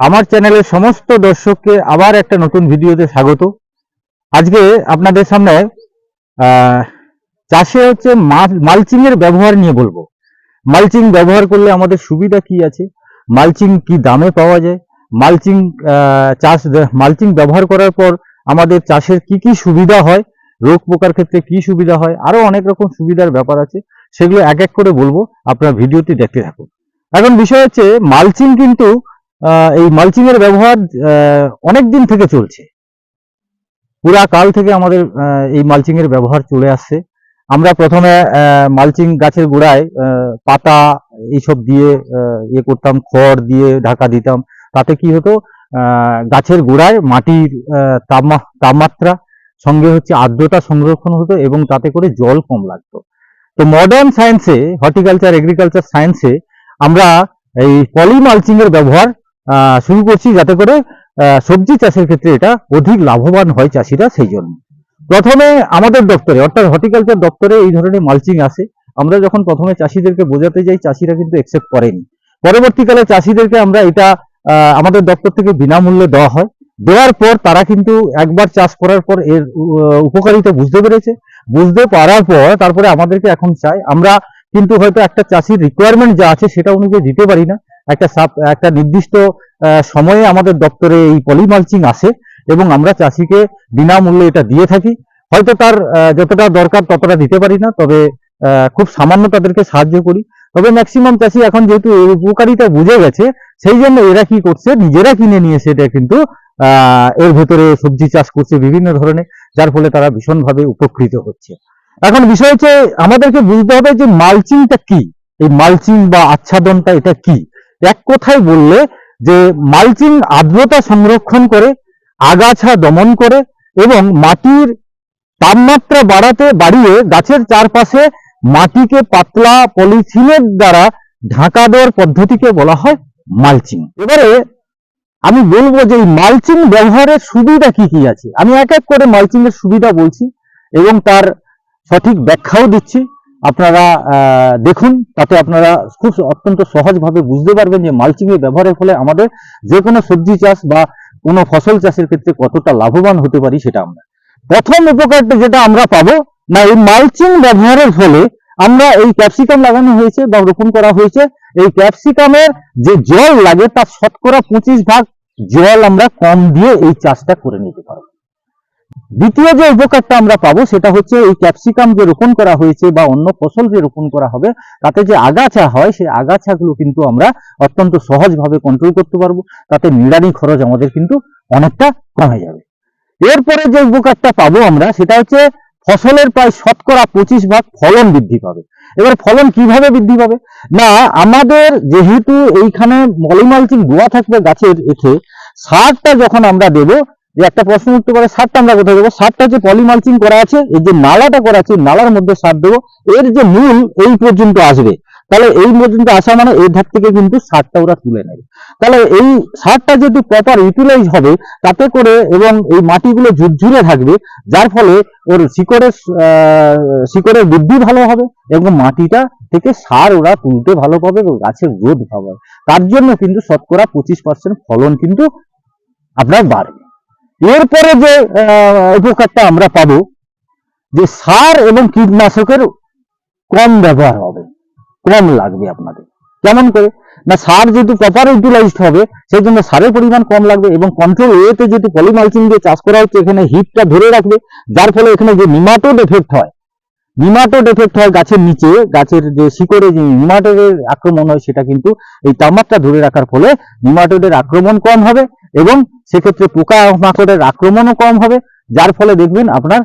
আমার চ্যানেলের সমস্ত দর্শককে আবার একটা নতুন ভিডিওতে স্বাগত। আজকে আপনাদের সামনে চাষে হচ্ছে মালচিং এর ব্যবহার নিয়ে বলব। মালচিং ব্যবহার করলে আমাদের সুবিধা কি আছে? মালচিং কি দামে পাওয়া যায়? মালচিং চাষ, মালচিং ব্যবহার করার পর আমাদের চাষের কি কি সুবিধা হয়? রোগ পোকার ক্ষেত্রে কি সুবিধা হয়? আরও অনেক রকম সুবিধার ব্যাপার আছে, সেগুলো এক এক করে বলব। আপনার ভিডিওটি দেখতে থাকুন। এখন বিষয় হচ্ছে, মালচিং কিন্তু এই মালচিং এর ব্যবহার অনেক দিন থেকে চলছে। পুরা কাল থেকে আমাদের এই মালচিং এর ব্যবহার চলে আসছে। আমরা প্রথমে মালচিং গাছের গোড়ায় পাতা এইসব দিয়ে ইয়ে করতাম, খড় দিয়ে ঢাকা দিতাম। তাতে কি হতো গাছের গোড়ায় মাটির তাপমা- তাপমাত্রা সঙ্গে হচ্ছে আর্দ্রতা সংরক্ষণ হতো এবং তাতে করে জল কম লাগতো। তো মডার্ন সায়েন্সে হর্টিকালচার এগ্রিকালচার সায়েন্সে আমরা এই পলি মালচিং এর ব্যবহার শুরু করছি যাতে করে সবজি চাষের ক্ষেত্রে এটা অধিক লাভবান হয় চাষিরা সেই জন্য। প্রথমে আমাদের দপ্তরে, অর্থাৎ হর্টিকালচার দপ্তরে এই ধরনের মালচিং আসে। আমরা যখন প্রথমে চাষিদেরকে বোঝাতে যাই, চাষিরা কিন্তু একসেপ্ট করেনি। পরবর্তীকালে চাষিদেরকে আমরা এটা আমাদের দপ্তর থেকে বিনামূল্যে দেওয়া হয়। দেওয়ার পর তারা কিন্তু একবার চাষ করার পর এর উপকারিতা বুঝতে পেরেছে। বুঝতে পারার পর তারপরে আমাদেরকে এখন চাই আমরা কিন্তু হয়তো একটা চাষির রিকোয়ারমেন্ট যা আছে সেটা অনুযায়ী দিতে পারি না। একটা সাপ, একটা নির্দিষ্ট সময়ে আমাদের দপ্তরে এই পলিমালচিং আসে এবং আমরা চাষিকে বিনামূল্যে এটা দিয়ে থাকি। হয়তো তার যতটা দরকার ততটা দিতে পারি না, তবে খুব সামান্য তাদেরকে সাহায্য করি। তবে ম্যাক্সিমাম চাষি এখন যেহেতু এর উপকারিতা বুঝে গেছে, সেই জন্য এরা কি করছে, নিজেরা কিনে নিয়ে এসে এটা কিন্তু এর ভেতরে সবজি চাষ করছে বিভিন্ন ধরনের, যার ফলে তারা ভীষণভাবে উপকৃত হচ্ছে। এখন বিষয় হচ্ছে, আমাদেরকে বুঝতে হবে যে মালচিংটা কি? এই মালচিং বা আচ্ছাদনটা এটা কি? এক কথায় বললে যে মালচিং আর্দ্রতা সংরক্ষণ করে, আগাছা দমন করে এবং মাটির তাপমাত্রা বাড়াতে, বাড়িয়ে গাছের চারপাশে মাটিকে পাতলা পলিথিনের দ্বারা ঢাকা দেওয়ার পদ্ধতিকে বলা হয় মালচিং। এবারে আমি বলব যে এই মালচিং ব্যবহারের সুবিধা কি কি আছে? আমি এক এক করে মালচিং এর সুবিধা বলছি এবং তার সঠিক ব্যাখ্যাও দিচ্ছি। আপনারা দেখুন, তাতে আপনারা খুব অত্যন্ত সহজভাবে বুঝতে পারবেন যে মালচিং এর ব্যবহারের ফলে আমাদের যে কোনো সবজি চাষ বা কোনো ফসল চাষের ক্ষেত্রে কতটা লাভবান হতে পারি সেটা আমরা। প্রথম উপকারটা যেটা আমরা পাবো, না, এই মালচিং ব্যবহারের ফলে আমরা এই ক্যাপসিকাম লাগানো হয়েছে বা রোপণ করা হয়েছে। এই ক্যাপসিকামের যে জল লাগে, তার শতকরা পঁচিশ ভাগ জল আমরা কম দিয়ে এই চাষটা করে নিতে পারব। দ্বিতীয় যে উপকারটা আমরা পাবো সেটা হচ্ছে এই ক্যাপসিকাম যে রোপণ করা হয়েছে বা অন্য ফসল যে রোপণ করা হবে, তাতে যে আগাছা হয়, সেই আগাছাগুলো কিন্তু আমরা অত্যন্ত সহজভাবে কন্ট্রোল করতে পারব। তাতে নিড়ানি খরচ আমাদের কিন্তু অনেকটা কমে যাবে। এরপরে যে উপকারটা পাবো আমরা, সেটা হচ্ছে ফসলের প্রায় শতকরা পঁচিশ ভাগ ফলন বৃদ্ধি পাবে। এবার ফলন কীভাবে বৃদ্ধি পাবে? না, আমাদের যেহেতু এইখানে মলিমালচিং গোয়া থাকবে গাছের এঠে সারটা যখন আমরা দেবো একটা প্রশ্ন উঠতে পারে, সারটা আমরা কোথায় দেবো? সারটা যে পলিমালচিং করা আছে, এই যে নালাটা করা আছে নালার মধ্যে সার দেবো। এর যে মূল, এই পর্যন্ত আসবে। তাহলে এই পর্যন্ত আসা মানে এই ধার থেকে কিন্তু সারটা ওরা তুলে নেবে। তাহলে এই সারটা যেহেতু প্রপার ইউটিলাইজ হবে, তাতে করে এবং এই মাটিগুলো ঝুরঝুরে থাকবে, যার ফলে ওর শিকড়ের শিকড়ের বৃদ্ধি ভালো হবে এবং মাটিটা থেকে সার ওরা তুলতে ভালো পাবে এবং গাছের গ্রোথ ভালো হবে তার জন্য কিন্তু শতকরা পঁচিশ পার্সেন্ট ফলন কিন্তু আপনার বাড়বে। এরপরে যে উপকারটা আমরা পাবো, যে সার এবং কীটনাশকের কম ব্যবহার হবে, কম লাগবে আপনাদের। কেমন করে? না, সার যেহেতু প্রপার ইউটিলাইজড হবে সেই জন্য সারের পরিমাণ কম লাগবে এবং কন্ট্রোল ওয়েতে যেহেতু পলিমালচিং দিয়ে চাষ করা হচ্ছে, এখানে হিটটা ধরে রাখবে, যার ফলে এখানে যে নিমাটোড এফেক্ট হয় নিমাটোড এফেক্ট হয় গাছের নিচে, গাছের যে শিকড়ে যে নিমাটোডের আক্রমণ হয় সেটা কিন্তু এই তাপমাত্রা ধরে রাখার ফলে নিমাটোডের আক্রমণ কম হবে এবং সেক্ষেত্রে পোকা মাকড়ের আক্রমণও কম হবে। যার ফলে দেখবেন আপনার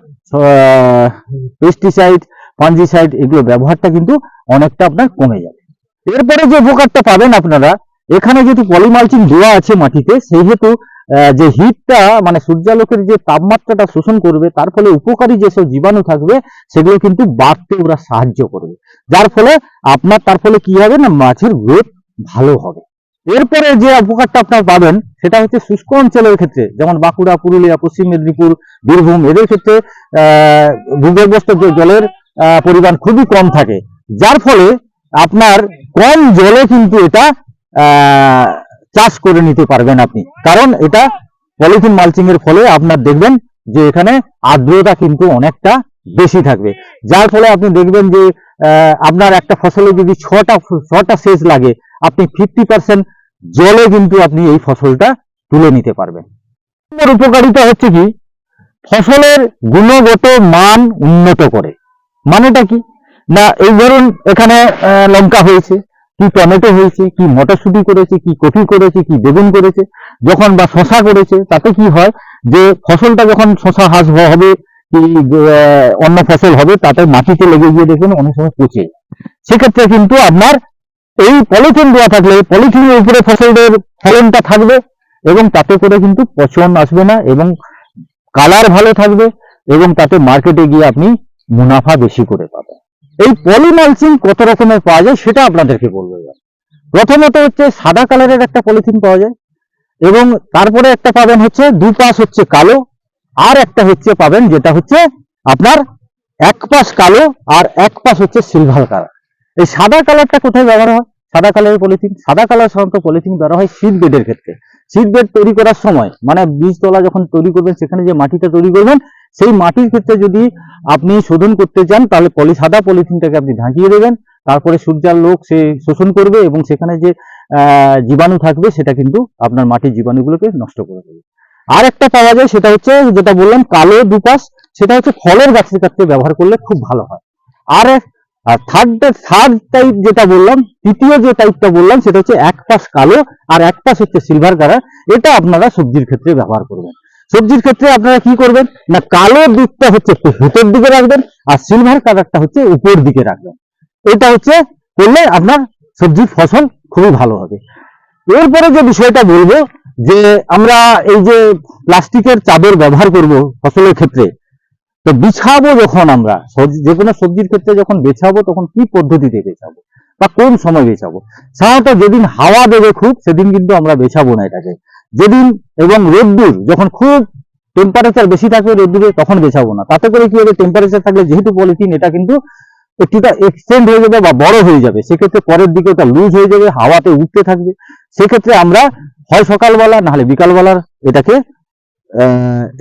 পেস্টিসাইড ফাঞ্জিসাইড এগুলো ব্যবহারটা কিন্তু অনেকটা আপনার কমে যাবে। এরপরে যে উপকারটা পাবেন আপনারা, এখানে যেহেতু পলিমালচিং দেওয়া আছে মাটিতে, সেহেতু যে হিটটা মানে সূর্যালোকের যে তাপমাত্রাটা শোষণ করবে, তার ফলে উপকারী যেসব জীবাণু থাকবে, সেগুলো কিন্তু বাড়তে ওরা সাহায্য করবে। যার ফলে আপনার, তার ফলে কি হবে না, মাছের গ্রোথ ভালো হবে। এরপরে যে উপকারটা আপনার পাবেন, সেটা হচ্ছে শুষ্ক অঞ্চলের ক্ষেত্রে, যেমন বাঁকুড়া, পুরুলিয়া, পশ্চিম মেদিনীপুর, বীরভূম, এদের ক্ষেত্রে ভূগর্ভস্থ যে জলের পরিমাণ খুবই কম থাকে। যার ফলে আপনার কম জলে কিন্তু এটা চাষ করে নিতে পারবেন আপনি। কারণ এটা পলিথিন মালচিং এর ফলে আপনার দেখবেন যে এখানে আর্দ্রতা কিন্তু অনেকটা বেশি থাকবে। যার ফলে আপনি দেখবেন যে আপনার একটা ফসলে যদি ছটা ছটা সেচ লাগে, আপনি ফিফটি পার্সেন্ট জলে কিন্তু আপনি এই ফসলটা তুলে নিতে পারবেন। উপকারিতা হচ্ছে কি? ফসলের গুণগত মান উন্নত করে। মানেটা কি? না, এই ধরুন এখানে লঙ্কা হয়েছে। কি টমেটো হয়েছে, কি মটরশুঁটি করেছে, কি কফি করেছে, কি বেগুন করেছে, যখন বা শশা করেছে, তাতে কি হয় যে ফসলটা যখন শশা হাঁস হবে, কি অন্য ফসল হবে, তাতে মাটিতে লেগে গিয়ে দেখবেন অনেক সময় পচে। সেক্ষেত্রে কিন্তু আপনার এই পলিথিন দেওয়া থাকলে পলিথিনের উপরে ফসলের ফলনটা থাকবে এবং তাতে করে কিন্তু পচন আসবে না এবং কালার ভালো থাকবে এবং তাতে মার্কেটে গিয়ে আপনি মুনাফা বেশি করে পাবেন এই পলিমালচিং কত রকমের পাওয়া যায় সেটা আপনাদেরকে বলব এবার। প্রথমত হচ্ছে সাদা কালারের একটা পলিথিন পাওয়া যায়, এবং তারপরে একটা পাবেন হচ্ছে দু পাশ হচ্ছে কালো, আর একটা হচ্ছে পাবেন যেটা হচ্ছে আপনার এক পাশ কালো আর এক পাশ হচ্ছে সিলভার কালার এই সাদা কালারটা কোথায় ব্যবহার হয়? সাদা কালারের পলিথিন সাদা কালার সাধারণত পলিথিন ব্যবহার হয় সিড বেডের ক্ষেত্রে। সিড বেড তৈরি করার সময় মানে বীজতলা যখন তৈরি করবেন, সেখানে যে মাটিটা তৈরি করবেন সেই মাটির ক্ষেত্রে যদি আপনি শোধন করতে চান, তাহলে পলি সাদা পলিথিনটাকে আপনি ঢাকিয়ে দেবেন। তারপরে সূর্যার লোক সে শোষণ করবে এবং সেখানে যে জীবাণু থাকবে, সেটা কিন্তু আপনার মাটির জীবাণুগুলোকে নষ্ট করে দেবে। আর একটা পাওয়া যায়, সেটা হচ্ছে যেটা বললাম, কালো দুপাশ। সেটা হচ্ছে ফলের গাছের ক্ষেত্রে ব্যবহার করলে খুব ভালো হয়। আর আর থার্ড থার্ড টাইপ যেটা বললাম, তৃতীয় যে টাইপটা বললাম, সেটা হচ্ছে এক পাশ কালো আর এক পাশ হচ্ছে সিলভার কালার এটা আপনারা সবজির ক্ষেত্রে ব্যবহার করবেন। সবজির ক্ষেত্রে আপনারা কি করবেন? না, কালো দিকটা হচ্ছে একটু ভেতর দিকে রাখবেন আর সিলভার কালারটা হচ্ছে উপর দিকে রাখবেন। এটা হচ্ছে করলে আপনার সবজির ফসল খুবই ভালো হবে। এরপরে যে বিষয়টা বলব, যে আমরা এই যে প্লাস্টিকের চাদর ব্যবহার করব ফসলের ক্ষেত্রে, তো বিছাবো যখন আমরা যে কোনো সবজির ক্ষেত্রে যখন বেছাবো, তখন কি পদ্ধতিতে বেছাবো? বা কোন সময় বেছাবো? সাধারণত যেদিন হাওয়া দেবে খুব, সেদিন কিন্তু আমরা বেছাবো না এটাকে। যেদিন এবং রোদ্দুর যখন খুব টেম্পারেচার বেশি থাকবে রোদ্দুরে তখন বেছাবো না। তাতে করে কি হবে? টেম্পারেচার থাকলে যেহেতু পলিথিন এটা কিন্তু একটুটা এক্সটেন্ড হয়ে যাবে বা বড় হয়ে যাবে। সেক্ষেত্রে পরের দিকে ওটা লুজ হয়ে যাবে, হাওয়াতে উঠতে থাকবে। সেক্ষেত্রে আমরা হয় সকালবেলা, নাহলে বিকালবেলার এটাকে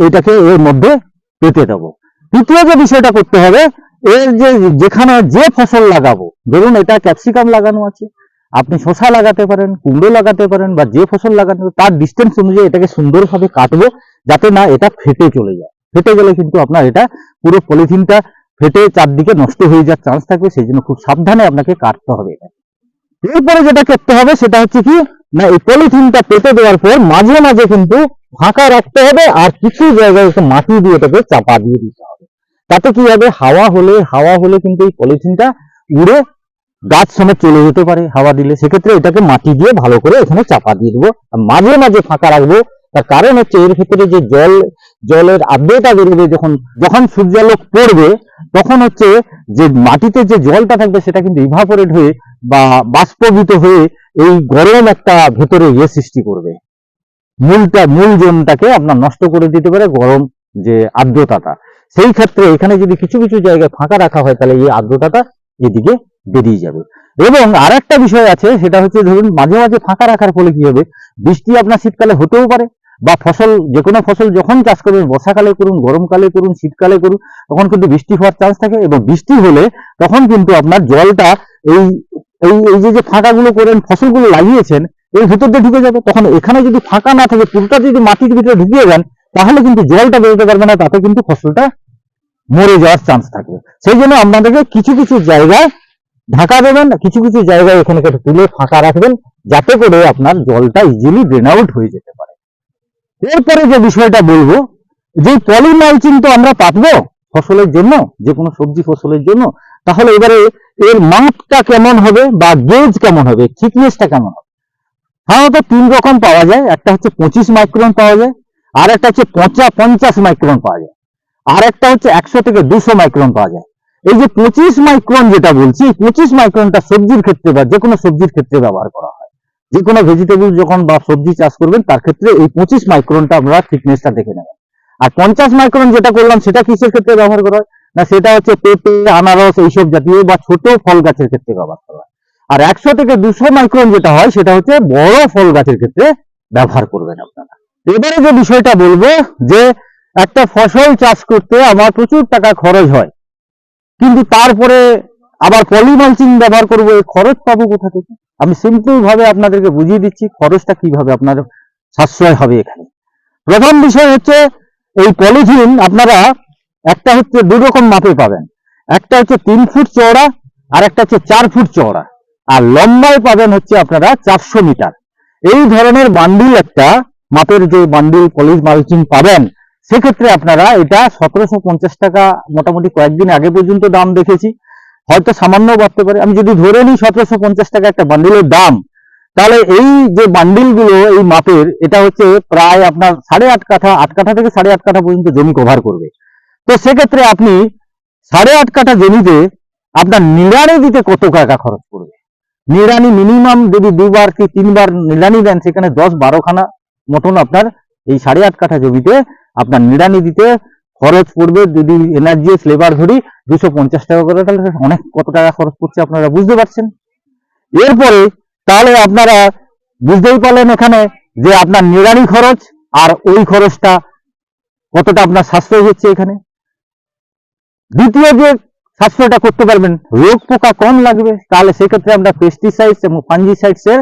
এটাকে এর মধ্যে পেতে দেবো। তৃতীয় যে বিষয়টা করতে হবে, এর যে, যেখানে যে ফসল লাগাবো, ধরুন এটা ক্যাপসিকাম লাগানো আছে। আপনি শসা লাগাতে পারেন, কুমড়ো লাগাতে পারেন বা যে ফসল লাগাতে তার ডিস্টেন্স অনুযায়ী এটাকে সুন্দরভাবে কাটবো যাতে না এটা ফেটে চলে যায়। ফেটে গেলে কিন্তু আপনার এটা পুরো পলিথিনটা ফেটে চারদিকে নষ্ট হয়ে যাওয়ার চান্স থাকবে, সেই জন্য খুব সাবধানে আপনাকে কাটতে হবে এটা। এরপরে যেটা করতে হবে, সেটা হচ্ছে কি, না, এই পলিথিনটা পেতে দেওয়ার পর মাঝে মাঝে কিন্তু ফাঁকা রাখতে হবে আর কিছু জায়গায় মাটি দিয়ে এটাকে চাপা দিয়ে দিতে হবে। তাতে কি হবে, হাওয়া হলে হাওয়া হলে কিন্তু এই পলিথিনটা উড়ে গাছ সমেত চলে যেতে পারে, হাওয়া দিলে। সেক্ষেত্রে এটাকে মাটি দিয়ে ভালো করে এখানে চাপা দিয়ে দেবো। মাঝে মাঝে ফাঁকা রাখব। তার কারণ হচ্ছে এর ক্ষেত্রে যে জল, জলের আর্দ্রতা বেরোবে যখন যখন সূর্যালোক পড়বে, তখন হচ্ছে যে মাটিতে যে জলটা থাকবে সেটা কিন্তু ইভাপোরেট হয়ে বা বাষ্পভূত হয়ে এই গরম একটা ভেতরে ইয়ে সৃষ্টি করবে। মূলটা, মূল জোনটাকে আপনার নষ্ট করে দিতে পারে গরম যে আর্দ্রতাটা। সেই ক্ষেত্রে এখানে যদি কিছু কিছু জায়গায় ফাঁকা রাখা হয়, তাহলে এই আর্দ্রতাটা এদিকে বেরিয়ে যাবে। এবং আরেকটা বিষয় আছে, সেটা হচ্ছে ধরুন মাঝে মাঝে ফাঁকা রাখার ফলে কি হবে? বৃষ্টি আপনার শীতকালে হতেও পারে বা ফসল যে কোনো ফসল যখন চাষ করবেন, বর্ষাকালে করুন, গরমকালে করুন, শীতকালে করুন, তখন কিন্তু বৃষ্টি হওয়ার চান্স থাকে এবং বৃষ্টি হলে তখন কিন্তু আপনার জলটা এই এই এই যে যে ফাঁকাগুলো করেন, ফসলগুলো লাগিয়েছেন, এর ভেতর দিয়ে ঢুকে যাবে। তখন এখানে যদি ফাঁকা না থাকে, পুরোটা যদি মাটির ভিতরে ঢুকিয়ে যান তাহলে কিন্তু জলটা বেরোতে পারবে না, তাতে কিন্তু ফসলটা মরে যাওয়ার চান্স থাকবে। সেই জন্য আপনাদেরকে কিছু কিছু জায়গায় ঢাকা দেবেন কিছু কিছু জায়গায় এখানে তুলে ফাঁকা রাখবেন, যাতে করে আপনার জলটা ইজিলি ড্রেন আউট হয়ে যেতে পারে। এরপরে যে বিষয়টা বলব, যে পলিমালচিং তো আমরা পাতবো ফসলের জন্য, যে কোনো সবজি ফসলের জন্য, তাহলে এবারে এর মাপটা কেমন হবে বা গেজ কেমন হবে থিকনেসটা কেমন হবে? সাধারণত তিন রকম পাওয়া যায়, একটা হচ্ছে পঁচিশ মাইক্রন পাওয়া যায়, আর একটা হচ্ছে পঞ্চা পঞ্চাশ মাইক্রন পাওয়া যায়, আর একটা হচ্ছে একশো থেকে দুশো মাইক্রন পাওয়া যায়। এই যে পঁচিশ মাইক্রন যেটা বলছি, পঁচিশ মাইক্রনটা সবজির ক্ষেত্রে বা যে কোনো সবজির ক্ষেত্রে ব্যবহার করা হয়। যে কোনো ভেজিটেবল যখন বা সবজি চাষ করবেন, তার ক্ষেত্রে এই পঁচিশ মাইক্রনটা আমরা থিকনেসটা দেখে নেবেন আর পঞ্চাশ মাইক্রন যেটা করলাম, সেটা কিসের ক্ষেত্রে ব্যবহার করা হয়? না, সেটা হচ্ছে পেঁপে, আনারস এইসব জাতীয় বা ছোট ফল গাছের ক্ষেত্রে ব্যবহার করা হয়। আর একশো থেকে দুশো মাইক্রন যেটা হয়, সেটা হচ্ছে বড় ফল গাছের ক্ষেত্রে ব্যবহার করবেন আপনারা। এবারে যে বিষয়টা বলব, যে একটা ফসল চাষ করতে আমার প্রচুর টাকা খরচ হয়। কিন্তু তারপরে আবার পলিমালচিং ব্যবহার করব, এই খরচ পাবো কোথা থেকে? আমি সিম্পল ভাবে আপনাদেরকে বুঝিয়ে দিচ্ছি, খরচটা কীভাবে আপনার সাশ্রয় হবে এখানে। প্রথম বিষয় হচ্ছে, এই পলিথিন আপনারা একটা হচ্ছে দু রকম মাপে পাবেন। একটা হচ্ছে তিন ফুট চওড়া, আর একটা হচ্ছে চার ফুট চওড়া। আর লম্বায় পাবেন হচ্ছে আপনারা চারশো মিটার। এই ধরনের বান্ডিল একটা, মাপের যে বান্ডিল পলিশ মালচিং পাবেন সেক্ষেত্রে আপনারা এটা সতেরোশো পঞ্চাশ টাকা মোটামুটি কয়েকদিন আগে পর্যন্ত দাম দেখেছি। হয়তো সামান্য বাড়তে পারে। আমি যদি ধরে নিই সতেরোশো পঞ্চাশ টাকা একটা বান্ডিলের দাম, তাহলে এই যে বান্ডিলগুলো এই মাপের, এটা হচ্ছে প্রায় আপনার সাড়ে আট কাঠা আট কাঠা থেকে সাড়ে আট কাঠা পর্যন্ত জমি কভার করবে। তো সেক্ষেত্রে আপনি সাড়ে আট কাঠা জমিতে আপনার নিড়ানি দিতে কত টাকা খরচ পড়বে নিড়ানি মিনিমাম যদি দুবার কি তিনবার নিড়ানি দেন, সেখানে দশ বারোখানা মতন আপনার এই সাড়ে আট কাঠা জমিতে আপনার নিড়ানি দিতে খরচ পড়বে যদি এনার্জিএস লেবার ধরি দুশো পঞ্চাশ টাকা করে, তাহলে অনেক কত টাকা খরচ পড়ছে আপনারা বুঝতে পারছেন? এরপরে তাহলে আপনারা বুঝতেই পারলেন এখানে যে আপনার নিড়ানি খরচ আর ওই খরচটা কতটা আপনার সাশ্রয় হচ্ছে এখানে। দ্বিতীয় যে সাশ্রয়টা করতে পারবেন, রোগ পোকা কম লাগবে, তাহলে সেক্ষেত্রে আমরা পেস্টিসাইডস এবং ফাঙ্গিসাইডস এর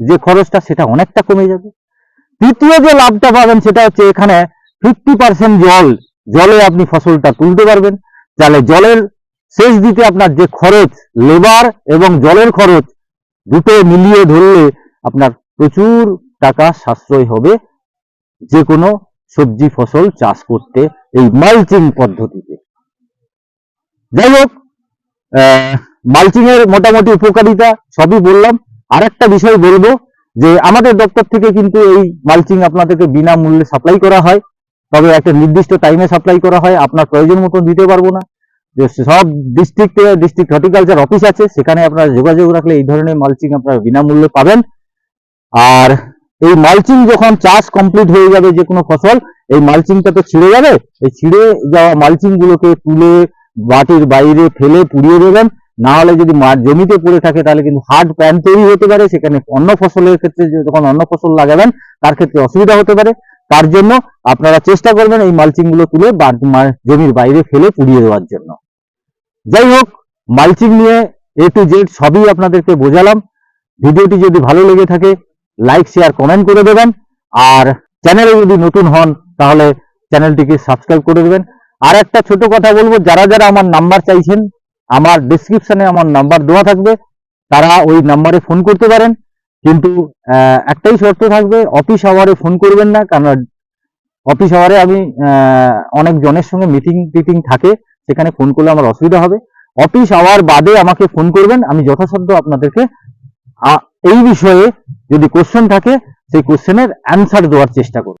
যে খরচটা সেটা অনেকটা কমে যাবে। তৃতীয় যে লাভটা পাবেন সেটা হচ্ছে এখানে ফিফটি পার্সেন্ট জল, জলে আপনি ফসলটা তুলতে পারবেন। তাহলে জলের শেষ দিতে আপনার যে খরচ লেবার এবং জলের খরচ, দুটো মিলিয়ে ধরলে আপনার প্রচুর টাকা সাশ্রয় হবে যে কোনো সবজি ফসল চাষ করতে এই মালচিং পদ্ধতিতে। যাই হোক মালচিং এর মোটামুটি উপকারিতা সবই বললাম। আর একটা বিষয় বলব যে, আমাদের দপ্তর থেকে কিন্তু এই মালচিং আপনাদেরকে বিনামূল্যে সাপ্লাই করা হয়। তবে একটা নির্দিষ্ট টাইমে সাপ্লাই করা হয়, আপনার প্রয়োজন মতন দিতে পারব না। যে সব ডিস্ট্রিক্টে ডিস্ট্রিক্ট হর্টিকালচার অফিস আছে, সেখানে আপনারা যোগাযোগ রাখলে এই ধরনের মালচিং আপনারা বিনামূল্যে পাবেন। আর এই মালচিং যখন চাষ কমপ্লিট হয়ে যাবে যে কোনো ফসল, এই মালচিংটা তো ছিঁড়ে যাবে। এই ছিঁড়ে যাওয়া মালচিং গুলোকে তুলে বাটির বাইরে ফেলে পুড়িয়ে দেবেন। না হলে যদি জমিতে পড়ে থাকে, তাহলে কিন্তু হার্ড প্যান তৈরি হতে পারে। সেখানে অন্য ফসলের ক্ষেত্রে যখন অন্য ফসল লাগাবেন, তার ক্ষেত্রে অসুবিধা হতে পারে। তার জন্য আপনারা চেষ্টা করবেন এই মালচিংগুলো তুলে জমির বাইরে ফেলে পুড়িয়ে দেওয়ার জন্য। যাই হোক মালচিং নিয়ে এ টু জেড সবই আপনাদেরকে বোঝালাম। ভিডিওটি যদি ভালো লেগে থাকে লাইক শেয়ার কমেন্ট করে দেবেন। আর চ্যানেলে যদি নতুন হন, তাহলে চ্যানেলটিকে সাবস্ক্রাইব করে দেবেন। আর একটা ছোট কথা বলব, যারা যারা আমার নাম্বার চাইছেন, আমার ডিসক্রিপশনে আমার নাম্বার দেওয়া থাকবে, তারা ওই নাম্বারে ফোন করতে পারেন। কিন্তু একটাই শর্ত থাকবে অফিস আওয়ারে ফোন করবেন না, কারণ অফিস আওয়ারে আমি অনেক জনের সঙ্গে মিটিং টিটিং থাকে, সেখানে ফোন করলে আমার অসুবিধা হবে। অফিস আওয়ার বাদে আমাকে ফোন করবেন, আমি যথাসাধ্য আপনাদেরকে এই বিষয়ে যদি কোশ্চেন থাকে, সেই কোশ্চেনের অ্যান্সার দেওয়ার চেষ্টা করব।